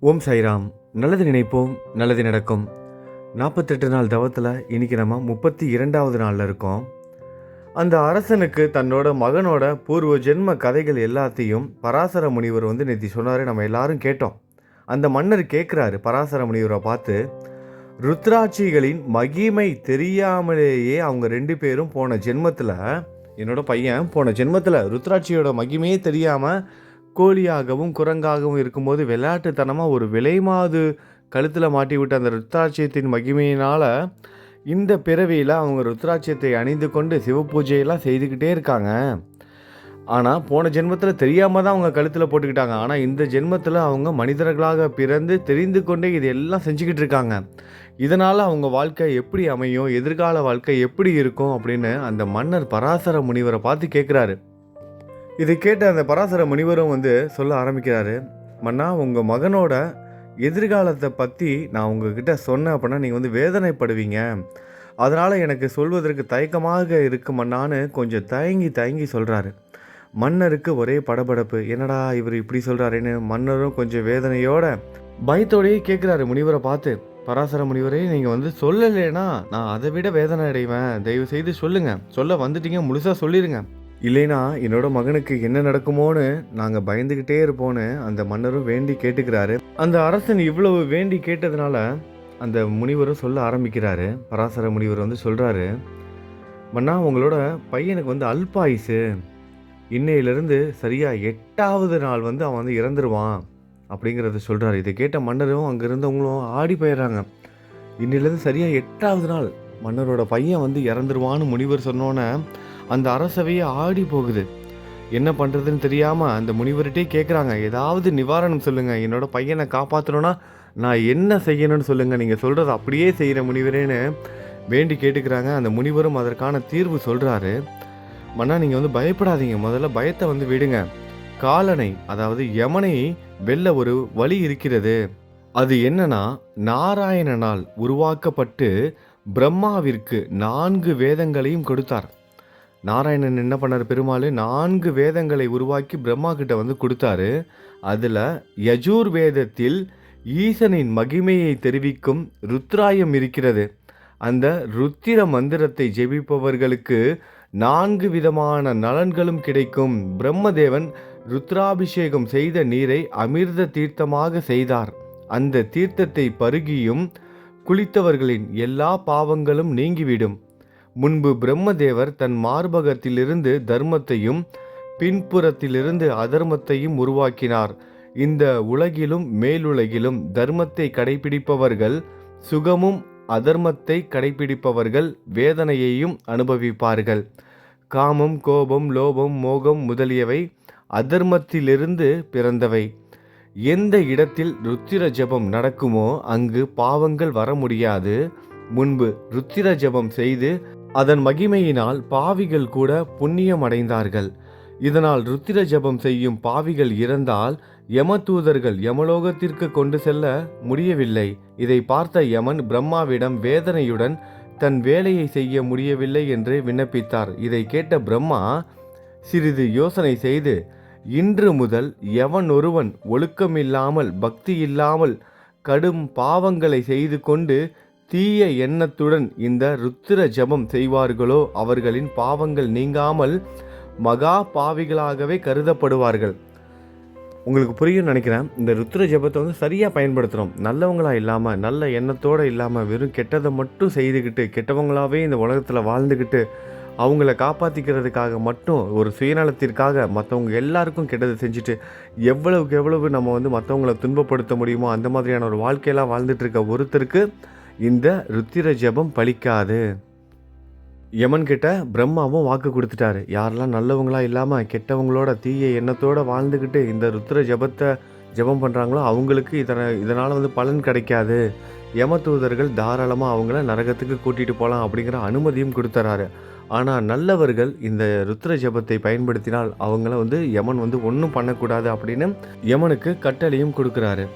ஓம் சைராம் நல்லது நினைப்போம் நல்லது நடக்கும். நாற்பத்தெட்டு நாள் தவத்தில் இன்னைக்கு நம்ம முப்பத்தி இரண்டாவது நாளில் இருக்கோம். அந்த அரசனுக்கு தன்னோட மகனோட பூர்வ ஜென்ம கதைகள் எல்லாத்தையும் பராசர முனிவர் வந்து நேற்று சொன்னார் நம்ம எல்லாரும் கேட்டோம். அந்த மன்னர் கேட்குறாரு பராசர முனிவரை பார்த்து ருத்ராட்சிகளின் மகிமை தெரியாமலேயே அவங்க ரெண்டு பேரும் போன ஜென்மத்தில் என்னோட பையன் போன ஜென்மத்தில் ருத்ராட்சியோட மகிமையே தெரியாமல் கோழியாகவும் குரங்காகவும் இருக்கும்போது விளையாட்டுத்தனமாக ஒரு விலைமாது கழுத்தில் மாட்டி விட்ட அந்த ருத்ராட்சியத்தின் மகிமையினால் இந்த பிறவியில் அவங்க ருத்ராட்சியத்தை அணிந்து கொண்டு சிவபூஜையெல்லாம் செய்துக்கிட்டே இருக்காங்க. ஆனால் போன ஜென்மத்தில் தெரியாமல் தான் அவங்க கழுத்தில் போட்டுக்கிட்டாங்க. ஆனால் இந்த ஜென்மத்தில் அவங்க மனிதர்களாக பிறந்து தெரிந்து கொண்டே இது எல்லாம் செஞ்சுக்கிட்டு இருக்காங்க. இதனால் அவங்க வாழ்க்கை எப்படி அமையும்? எதிர்கால வாழ்க்கை எப்படி இருக்கும்? அப்படின்னு அந்த மன்னர் பராசர முனிவரை பார்த்து கேட்குறாரு இதை கேட்ட அந்த பராசர முனிவரும் வந்து சொல்ல ஆரம்பிக்கிறாரு மன்னா உங்கள் மகனோட எதிர்காலத்தை பற்றி நான் உங்ககிட்ட சொன்னேன் அப்படின்னா நீங்கள் வந்து வேதனைப்படுவீங்க. அதனால் எனக்கு சொல்வதற்கு தயக்கமாக இருக்குமண்ணான்னு கொஞ்சம் தயங்கி தயங்கி சொல்கிறாரு மன்னருக்கு ஒரே படபடப்பு என்னடா இவர் இப்படி சொல்கிறாருன்னு மன்னரும் கொஞ்சம் வேதனையோட பயத்தோடயே கேட்குறாரு முனிவரை பார்த்து. பராசர முனிவரே நீங்கள் வந்து சொல்லலைன்னா நான் அதை விட வேதனை அடைவேன். தயவு செய்து சொல்லுங்கள் சொல்ல வந்துட்டீங்க முழுசாக சொல்லிடுங்க இல்லைனா என்னோட மகனுக்கு என்ன நடக்குமோன்னு நாங்கள் பயந்துக்கிட்டே இருப்போன்னு அந்த மன்னரும் வேண்டி கேட்டுக்கிறாரு. அந்த அரசன் இவ்வளவு வேண்டி கேட்டதுனால அந்த முனிவரும் சொல்ல ஆரம்பிக்கிறாரு. பராசர முனிவர் வந்து சொல்கிறாரு மன்னா உங்களோட பையனுக்கு வந்து அல்பாயுசு. இன்னையிலேருந்து சரியாக எட்டாவது நாள் வந்து அவன் வந்து இறந்துருவான் அப்படிங்கிறத சொல்கிறாரு இதை கேட்ட மன்னரும் அங்கே இருந்தவங்களும் ஆடி போயிடுறாங்க. இன்னிலேருந்து சரியாக எட்டாவது நாள் மன்னரோட பையன் வந்து இறந்துருவான்னு முனிவர் சொன்னோன்னே அந்த அரசவையே ஆடி போகுது. என்ன பண்ணுறதுன்னு தெரியாமல் அந்த முனிவர்கிட்டே கேட்குறாங்க ஏதாவது நிவாரணம் சொல்லுங்கள் என்னோடய பையனை காப்பாற்றணும்னா நான் என்ன செய்யணும்னு சொல்லுங்கள் நீங்கள் சொல்கிறது அப்படியே செய்கிற முனிவரேன்னு வேண்டி கேட்டுக்கிறாங்க. அந்த முனிவரும் அதற்கான தீர்வு சொல்கிறாரு மன்னா நீங்கள் வந்து பயப்படாதீங்க. முதல்ல பயத்தை வந்து விடுங்க. காலனை அதாவது யமனை வெல்ல ஒரு வழி இருக்கிறது. அது என்னன்னா நாராயணனால் உருவாக்கப்பட்டு பிரம்மாவிற்கு நான்கு வேதங்களையும் கொடுத்தார். நாராயணன் என்ன பண்ணார் பெருமாள்? நான்கு வேதங்களை உருவாக்கி பிரம்மா கிட்ட வந்து கொடுத்தாரு. அதில் யஜூர் வேதத்தில் ஈசனின் மகிமையை தெரிவிக்கும் ருத்ராயம் இருக்கிறது. அந்த ருத்திர மந்திரத்தை ஜெபிப்பவர்களுக்கு நான்கு விதமான நலன்களும் கிடைக்கும். பிரம்மதேவன் ருத்ராபிஷேகம் செய்த நீரை அமிர்த தீர்த்தமாக செய்தார். அந்த தீர்த்தத்தை பருகியும் குளித்தவர்களின் எல்லா பாவங்களும் நீங்கிவிடும். முன்பு பிரம்மதேவர் தன் மார்பகத்திலிருந்து தர்மத்தையும் பின்புறத்திலிருந்து அதர்மத்தையும் உருவாக்கினார். இந்த உலகிலும் மேலுலகிலும் தர்மத்தை கடைபிடிப்பவர்கள் சுகமும் அதர்மத்தை கடைபிடிப்பவர்கள் வேதனையையும் அனுபவிப்பார்கள். காமம் கோபம் லோபம் மோகம் முதலியவை அதர்மத்திலிருந்து பிறந்தவை. எந்த இடத்தில் ருத்திர ஜபம் நடக்குமோ அங்கு பாவங்கள் வர முடியாது. முன்பு ருத்திர ஜபம் செய்து அதன் மகிமையினால் பாவிகள் கூட புண்ணியம் அடைந்தார்கள் இதனால் ருத்திர ஜபம் செய்யும் பாவிகள் இறந்தால் யமதூதர்கள் யமலோகத்திற்கு கொண்டு செல்ல முடியவில்லை. இதை பார்த்த யமன் பிரம்மாவிடம் வேதனையுடன் தன் வேலையை செய்ய முடியவில்லை என்று விண்ணப்பித்தார். இதை கேட்ட பிரம்மா சிறிது யோசனை செய்து இன்று முதல் எவன் ஒருவன் ஒழுக்கமில்லாமல் பக்தி இல்லாமல் கடும் பாவங்களை செய்து கொண்டு தீய எண்ணத்துடன் இந்த ருத்திர ஜபம் செய்வார்களோ அவர்களின் பாவங்கள் நீங்காமல் மகா பாவிகளாகவே கருதப்படுவார்கள். உங்களுக்கு புரியும் நினைக்கிறேன். இந்த ருத்ர ஜபத்தை வந்து சரியாக பயன்படுத்துகிறோம் நல்லவங்களா இல்லாமல் நல்ல எண்ணத்தோடு இல்லாமல் வெறும் கெட்டதை மட்டும் செய்துக்கிட்டு கெட்டவங்களாகவே இந்த உலகத்தில் வாழ்ந்துக்கிட்டு அவங்கள காப்பாற்றிக்கிறதுக்காக மட்டும் ஒரு சுயநலத்திற்காக மற்றவங்க எல்லாருக்கும் கெட்டதை செஞ்சுட்டு எவ்வளவுக்கு எவ்வளவு நம்ம வந்து மற்றவங்கள துன்பப்படுத்த முடியுமோ அந்த மாதிரியான ஒரு வாழ்க்கையெல்லாம் வாழ்ந்துட்டுருக்க ஒருத்தருக்கு இந்த ருத்திர ஜபம் பலிக்காது யமன்கிட்ட பிரம்மாவும் வாக்கு கொடுத்துட்டாரு. யாரெல்லாம் நல்லவங்களா இல்லாமல் கெட்டவங்களோட தீய எண்ணத்தோட வாழ்ந்துக்கிட்டு இந்த ருத்ர ஜபத்தை ஜெபம் பண்ணுறாங்களோ அவங்களுக்கு இதனை இதனால் வந்து பலன் கிடைக்காது. யம தூதர்கள் தாராளமாக அவங்கள நரகத்துக்கு கூட்டிகிட்டு போகலாம் அப்படிங்கிற அனுமதியும் கொடுத்துறாரு. ஆனால் நல்லவர்கள் இந்த ருத்ர ஜபத்தை பயன்படுத்தினால் அவங்கள வந்து யமன் வந்து ஒன்றும் பண்ணக்கூடாது அப்படின்னு யமனுக்கு கட்டளையும் கொடுக்குறாரு.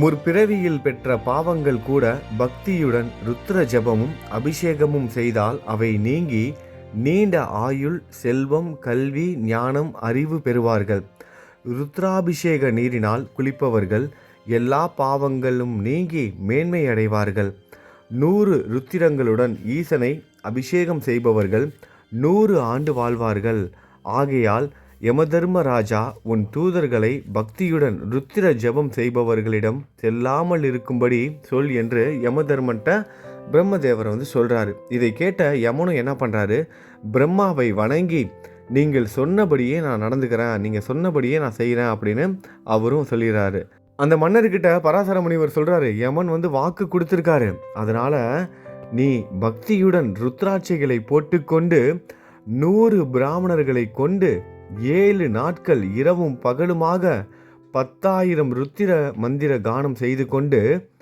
முற்பிறவியில் பெற்ற பாவங்கள் கூட பக்தியுடன் ருத்ர ஜபமும் அபிஷேகமும் செய்தால் அவை நீங்கி நீண்ட ஆயுள் செல்வம் கல்வி ஞானம் அறிவு பெறுவார்கள். ருத்ராபிஷேக நீரினால் குளிப்பவர்கள் எல்லா பாவங்களும் நீங்கி மேன்மை அடைவார்கள் நூறு ருத்திரங்களுடன் ஈசனை அபிஷேகம் செய்பவர்கள் நூறு ஆண்டு வாழ்வார்கள். ஆகையால் யமதர்மராஜா உன் தூதர்களை பக்தியுடன் ருத்திர ஜெபம் செய்பவர்களிடம் செல்லாமல் இருக்கும்படி சொல் என்று யமதர்மன்ட்ட பிரம்மதேவர் வந்து சொல்கிறாரு இதை கேட்ட யமனும் என்ன பண்ணுறாரு பிரம்மாவை வணங்கி நீங்கள் சொன்னபடியே நான் நடந்துக்கிறேன் நீங்கள் சொன்னபடியே நான் செய்கிறேன் அப்படின்னு அவரும் சொல்லிடுறாரு அந்த மன்னர்கிட்ட பராசர முனிவர் சொல்கிறாரு யமன் வந்து வாக்கு கொடுத்துருக்காரு. அதனால் நீ பக்தியுடன் ருத்ராட்சைகளை போட்டுக்கொண்டு நூறு பிராமணர்களை கொண்டு ஏழு நாட்கள் இரவும் பகலுமாக பத்தாயிரம் ருத்திர மந்திர கானம் செய்து கொண்டு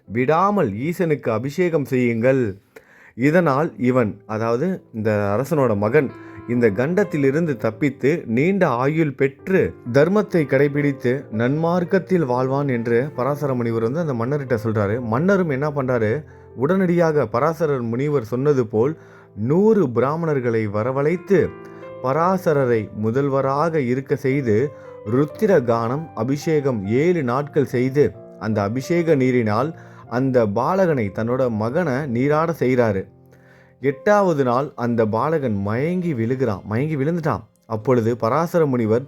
விடாமல் ஈசனுக்கு அபிஷேகம் செய்யுங்கள். இதனால் இவன் அதாவது இந்த அரசனோட மகன் இந்த கண்டத்திலிருந்து தப்பித்து நீண்ட ஆயுள் பெற்று தர்மத்தை கடைபிடித்து நன்மார்க்கத்தில் வாழ்வான் என்று பராசர முனிவர் வந்து அந்த மன்னர்கிட்ட சொல்கிறாரு மன்னரும் என்ன பண்ணுறாரு உடனடியாக பராசரர் முனிவர் சொன்னது போல் நூறு பிராமணர்களை வரவழைத்து பராசரரை முதல்வராக இருக்க செய்து ருத்திர கானம் அபிஷேகம் ஏழு நாட்கள் செய்து அந்த அபிஷேக நீரினால் அந்த பாலகனை தன்னோட மகனை நீராட செய்கிறாரு. எட்டாவது நாள் அந்த பாலகன் மயங்கி விழுகிறான் மயங்கி விழுந்துட்டான். அப்பொழுது பராசர முனிவர்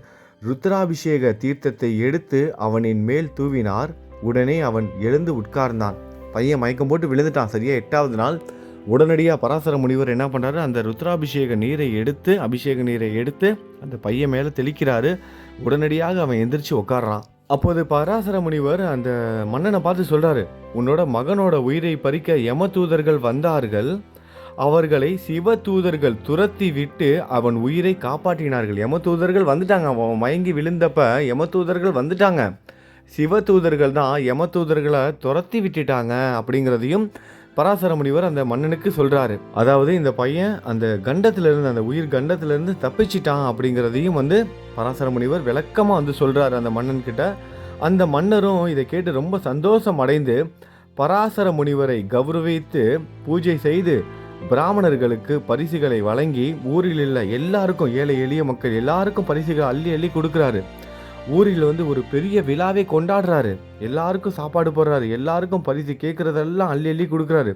ருத்ராபிஷேக தீர்த்தத்தை எடுத்து அவனின் மேல் தூவினார். உடனே அவன் எழுந்து உட்கார்ந்தான். பையன் மயக்கம் போட்டு விழுந்துட்டான். சரியா எட்டாவது நாள் உடனடியாக பராசர முனிவர் என்ன பண்ணுறாரு அந்த ருத்ராபிஷேக நீரை எடுத்து அபிஷேக நீரை எடுத்து அந்த பையன் மேலே தெளிக்கிறாரு. உடனடியாக அவன் எந்திரிச்சு உட்கார்றான் அப்போது பராசர முனிவர் அந்த மன்னனை பார்த்து சொல்கிறாரு உன்னோட மகனோட உயிரை பறிக்க யம தூதர்கள் வந்தார்கள். அவர்களை சிவ தூதர்கள் துரத்தி விட்டு அவன் உயிரை காப்பாற்றினார்கள். யம தூதர்கள் வந்துட்டாங்க. அவன் மயங்கி விழுந்தப்ப யம தூதர்கள் வந்துட்டாங்க. சிவ தூதர்கள் தான் யம தூதர்களை துரத்தி விட்டுட்டாங்க. அப்படிங்கிறதையும் பராசர முனிவர் அந்த மன்னனுக்கு சொல்றாரு. அதாவது இந்த பையன் அந்த கண்டத்திலிருந்து அந்த உயிர் கண்டத்திலிருந்து தப்பிச்சிட்டான் அப்படிங்கிறதையும் வந்து பராசர முனிவர் விளக்கமாக வந்து சொல்றாரு அந்த மன்னன் கிட்ட அந்த மன்னரும் இதை கேட்டு ரொம்ப சந்தோஷம் அடைந்து பராசர முனிவரை கௌரவித்து பூஜை செய்து பிராமணர்களுக்கு பரிசுகளை வழங்கி ஊரில் உள்ள எல்லாருக்கும் ஏழை எளிய மக்கள் எல்லாருக்கும் பரிசுகளை அள்ளி அள்ளி கொடுக்குறாரு. ஊரில் வந்து ஒரு பெரிய விழாவே கொண்டாடுறாரு. எல்லாருக்கும் சாப்பாடு போடுறாரு. எல்லாருக்கும் பரிசு கேட்குறதெல்லாம் அள்ளி அள்ளி கொடுக்குறாரு.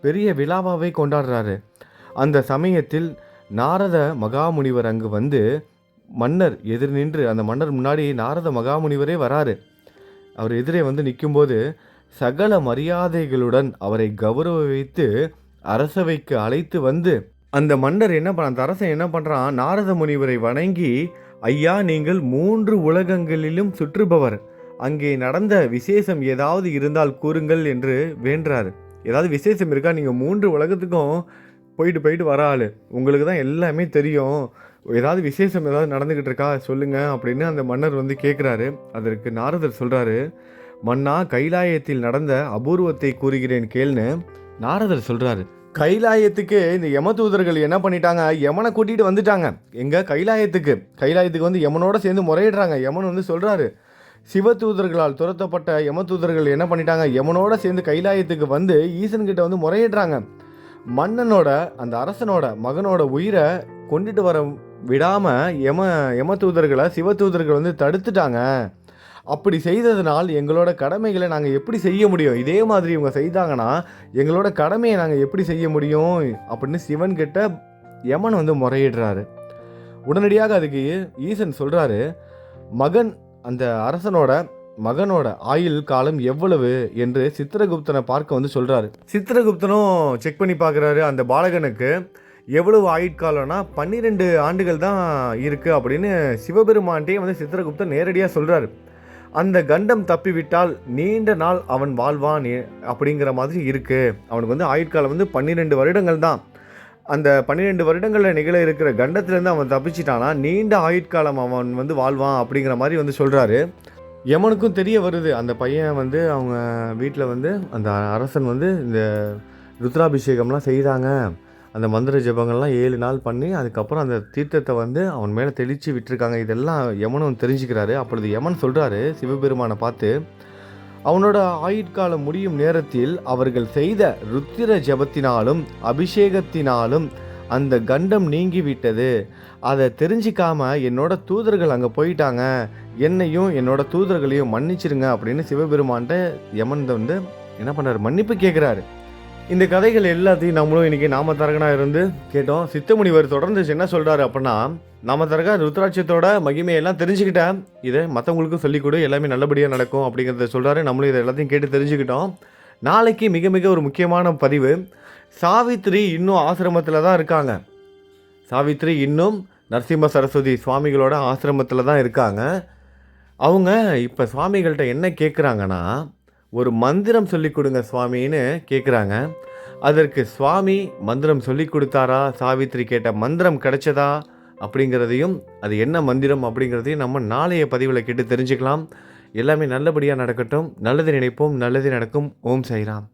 பெரிய விழாவாகவே கொண்டாடுறாரு. அந்த சமயத்தில் நாரத மகாமுனிவர் அங்கு வந்து மன்னர் எதிர் நின்று அந்த மன்னர் முன்னாடி நாரத மகாமுனிவரே வராரு. அவர் எதிரே வந்து நிற்கும்போது சகல மரியாதைகளுடன் அவரை கௌரவ வைத்து அரசவைக்கு அழைத்து வந்து அந்த மன்னர் என்ன பண்ண அந்த அரசன் என்ன பண்ணுறான் நாரத முனிவரை வணங்கி ஐயா நீங்கள் மூன்று உலகங்களிலும் சுற்றுபவர். அங்கே நடந்த விசேஷம் ஏதாவது இருந்தால் கூறுங்கள் என்று வேண்டுறாரு. ஏதாவது விசேஷம் இருக்கா? நீங்கள் மூன்று உலகத்துக்கும் போயிட்டு போயிட்டு வர உங்களுக்கு தான் எல்லாமே தெரியும். ஏதாவது விசேஷம் ஏதாவது நடந்துக்கிட்டு இருக்கா? சொல்லுங்கள் அப்படின்னு அந்த மன்னர் வந்து கேட்குறாரு அதற்கு நாரதர் சொல்கிறாரு மன்னா கைலாயத்தில் நடந்த அபூர்வத்தை கூறுகிறேன் கேள்னு. நாரதர் சொல்கிறாரு கைலாயத்துக்கு இந்த யம தூதர்கள் என்ன பண்ணிட்டாங்க? யமனை கூட்டிகிட்டு வந்துட்டாங்க. எங்கள் கைலாயத்துக்கு. கைலாயத்துக்கு வந்து யமனோட சேர்ந்து முறையிடுறாங்க. யமன் வந்து சொல்கிறாரு சிவ தூதர்களால் துரத்தப்பட்ட யம தூதர்கள் என்ன பண்ணிட்டாங்க? யமனோட சேர்ந்து கைலாயத்துக்கு வந்து ஈசன்கிட்ட வந்து முறையிடுறாங்க. மன்னனோட அந்த அரசனோட மகனோட உயிரை கொண்டுட்டு வர விடாமல் யம யம தூதர்களை சிவ தூதர்கள் வந்து தடுத்துட்டாங்க. அப்படி செய்ததுனால் எங்களோட கடமைகளை நாங்கள் எப்படி செய்ய முடியும்? இதே மாதிரி இவங்க செய்தாங்கன்னா எங்களோட கடமையை நாங்கள் எப்படி செய்ய முடியும்? அப்படின்னு சிவன் கிட்ட யமன் வந்து முறையிடுறாரு. உடனடியாக அதுக்கு ஈசன் சொல்கிறாரு மகன் அந்த அரசனோட மகனோட ஆயுள் காலம் எவ்வளவு? என்று சித்திரகுப்தனை பார்க்க வந்து சொல்கிறாரு சித்திரகுப்தனும் செக் பண்ணி பார்க்குறாரு அந்த பாலகனுக்கு எவ்வளவு ஆயுட்காலம்னா பன்னிரெண்டு ஆண்டுகள் தான் இருக்குது அப்படின்னு சிவபெருமான்ட்டே வந்து சித்திரகுப்தன் நேரடியாக சொல்கிறாரு அந்த கண்டம் தப்பிவிட்டால் நீண்ட நாள் அவன் வாழ்வான் அப்படிங்கிற மாதிரி இருக்குது அவனுக்கு வந்து ஆயுட்காலம் வந்து பன்னிரெண்டு வருடங்கள் தான். அந்த பன்னிரெண்டு வருடங்களில் நிகழ இருக்கிற கண்டத்துலேருந்து அவன் தப்பிச்சிட்டானா? நீண்ட ஆயுட்காலம் அவன் வந்து வாழ்வான் அப்படிங்கிற மாதிரி வந்து சொல்கிறாரு எமனுக்கும் தெரிய வருது. அந்த பையன் வந்து அவங்க வீட்டில் வந்து அந்த அரசன் வந்து இந்த ருத்ராபிஷேகம்லாம் செய்தாங்க. அந்த மந்திர ஜெபங்கள்லாம் ஏழு நாள் பண்ணி அதுக்கப்புறம் அந்த தீர்த்தத்தை வந்து அவன் மேலே தெளித்து விட்டுருக்காங்க. இதெல்லாம் யமனும் தெரிஞ்சுக்கிறாரு. அப்பொழுது யமன் சொல்கிறாரு சிவபெருமானை பார்த்து அவனோட ஆயுட்காலம் முடியும் நேரத்தில் அவர்கள் செய்த ருத்திர ஜெபத்தினாலும் அபிஷேகத்தினாலும் அந்த கண்டம் நீங்கி விட்டது அதை தெரிஞ்சிக்காம என்னோட தூதர்கள் அங்கே போயிட்டாங்க. என்னையும் என்னோட தூதர்களையும் மன்னிச்சிருங்க அப்படின்னு சிவபெருமான்கிட்ட யமன் வந்து என்ன பண்ணுறாரு மன்னிப்பு கேட்குறாரு இந்த கதைகள் எல்லாத்தையும் நம்மளும் இன்னைக்கு நாம தரகனா இருந்து கேட்டோம். சித்தமுனிவர் தொடர்ந்து என்ன சொல்றாரு அப்படின்னா நாம தரக ருத்ராட்சியத்தோட மகிமையெல்லாம் தெரிஞ்சுக்கிட்டேன். இதை மற்றவங்களுக்கும் சொல்லிக் கொடு எல்லாமே நல்லபடியாக நடக்கும் அப்படிங்கிறத சொல்றாரு. நம்மளும் இதை எல்லாத்தையும் கேட்டு தெரிஞ்சுக்கிட்டோம். நாளைக்கு மிக மிக ஒரு முக்கியமான பதிவு. சாவித்ரி இன்னும் ஆசிரமத்தில் தான் இருக்காங்க. சாவித்ரி இன்னும் நரசிம்ம சரஸ்வதி சுவாமிகளோட ஆசிரமத்தில் தான் இருக்காங்க. அவங்க இப்போ சுவாமிகள்கிட்ட என்ன கேட்குறாங்கன்னா ஒரு மந்திரம் சொல்லி கொடுங்க சுவாமின்னு கேட்குறாங்க அதற்கு சுவாமி மந்திரம் சொல்லி கொடுத்தாரா? சாவித்ரி கேட்ட மந்திரம் கிடைச்சதா? அப்படிங்கிறதையும் அது என்ன மந்திரம் அப்படிங்கிறதையும் நம்ம நாளைய பதிவில் கேட்டு தெரிஞ்சுக்கலாம். எல்லாமே நல்லபடியாக நடக்கட்டும். நல்லது நினைப்போம் நல்லது நடக்கும். ஓம் சைராம்